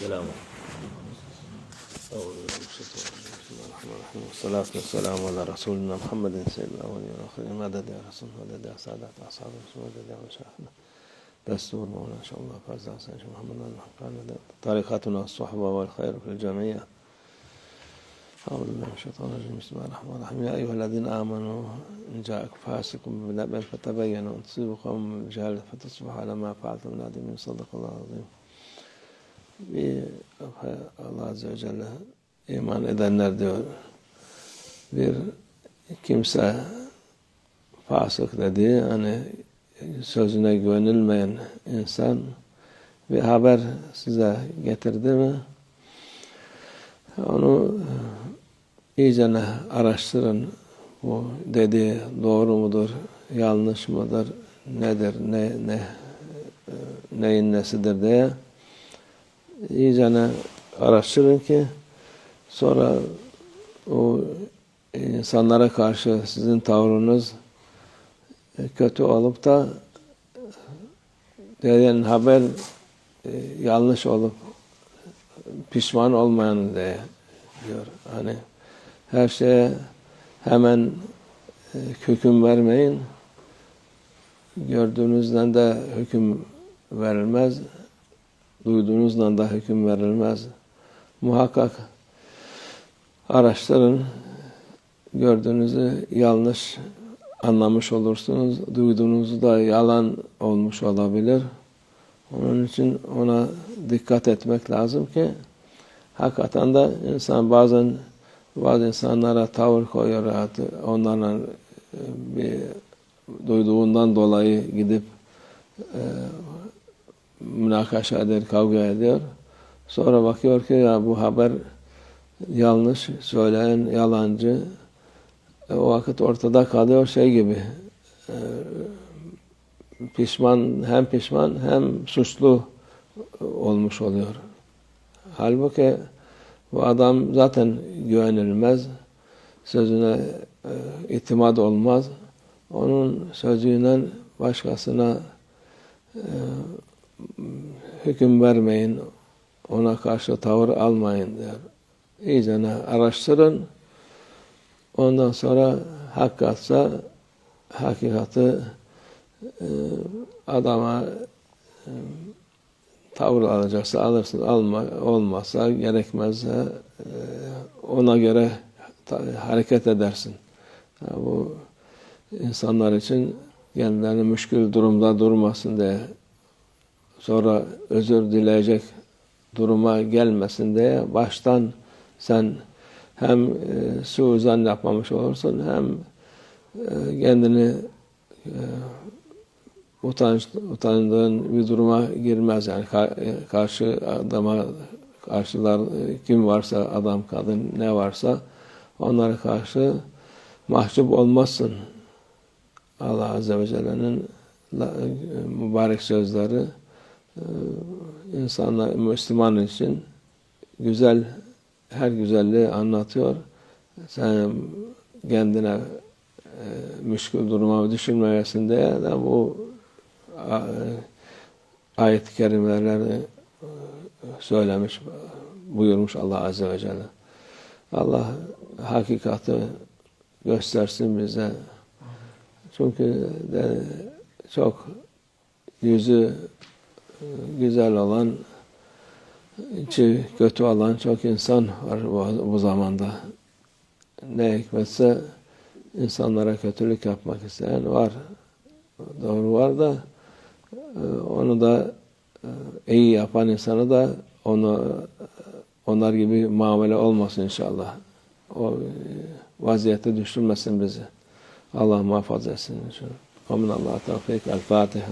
السلام. والصلاة والسلام على رسولنا محمد سيد الأولين والآخرين. مدد يا رسول مدد يا سادات أصحاب رسول مدد يا مشايخنا دستور مولانا إن شاء الله فاز سيد محمد الحقان طريقتنا الصحبة والخير في الجميع. أعوذ بالله من الشيطان الرجيم. بسم الله الرحمن الرحيم. يا أيها الذين آمنوا إن جاءكم فاسق بنبأ فتبينوا أن تصيبوا قوم بجهالة فتصبحوا على ما فعلتم نادمين. صدق الله العظيم. Bir Allah Azze ve Celle iman edenler diyor. Bir kimse fasık dediği hani sözüne güvenilmeyen insan bir haber size getirdi mi onu iyice araştırın. Bu dediği doğru mudur yanlış mıdır nedir ne ne neyin nesidir diye iyicene araştırın ki sonra o insanlara karşı sizin tavrınız kötü olup da dediğin haber yanlış olup pişman olmayan diye diyor. Hani her şeye hemen hüküm vermeyin. Gördüğünüzden de hüküm verilmez duyduğunuzdan da hüküm verilmez. Muhakkak araştırın. Gördüğünüzü yanlış anlamış olursunuz. Duyduğunuzu da yalan olmuş olabilir. Onun için ona dikkat etmek lazım ki hakikaten de insan bazen bazı insanlara tavır koyuyor. Onlarla bir duyduğundan dolayı gidip e, münakaşa eder, kavga ediyor. Sonra bakıyor ki ya bu haber yanlış, söyleyen yalancı. E, o vakit ortada kalıyor şey gibi. E, pişman, hem pişman hem suçlu olmuş oluyor. Halbuki bu adam zaten güvenilmez. Sözüne e, itimat olmaz. Onun sözüyle başkasına e, hüküm vermeyin, ona karşı tavır almayın diyor. İyice araştırın. Ondan sonra hakikatsa hakikati e, adama e, tavır alacaksa alırsın, alma, olmazsa gerekmezse ona göre hareket edersin. Yani bu insanlar için kendilerini müşkül durumda durmasın diye sonra özür dileyecek duruma gelmesin diye baştan sen hem e, suizan yapmamış olursun hem e, kendini e, utanç, utandığın bir duruma girmez yani karşı adama karşılar kim varsa adam kadın ne varsa onlara karşı mahcup olmazsın. Allah Azze ve Celle'nin mübarek sözleri insanlar Müslüman için güzel her güzelliği anlatıyor. Sen kendine e, müşkül duruma düşürmeyesin diye de bu ayet-i kerimeleri söylemiş, buyurmuş Allah Azze ve Celle. Allah hakikati göstersin bize. Çünkü de çok yüzü güzel olan, içi kötü olan çok insan var bu, bu zamanda. Ne hikmetse insanlara kötülük yapmak isteyen var. Doğru var da onu da iyi yapan insanı da onu onlar gibi muamele olmasın inşallah. O vaziyete düşürmesin bizi. Allah muhafaza etsin. Amin. Allah tevfik. El Fatiha.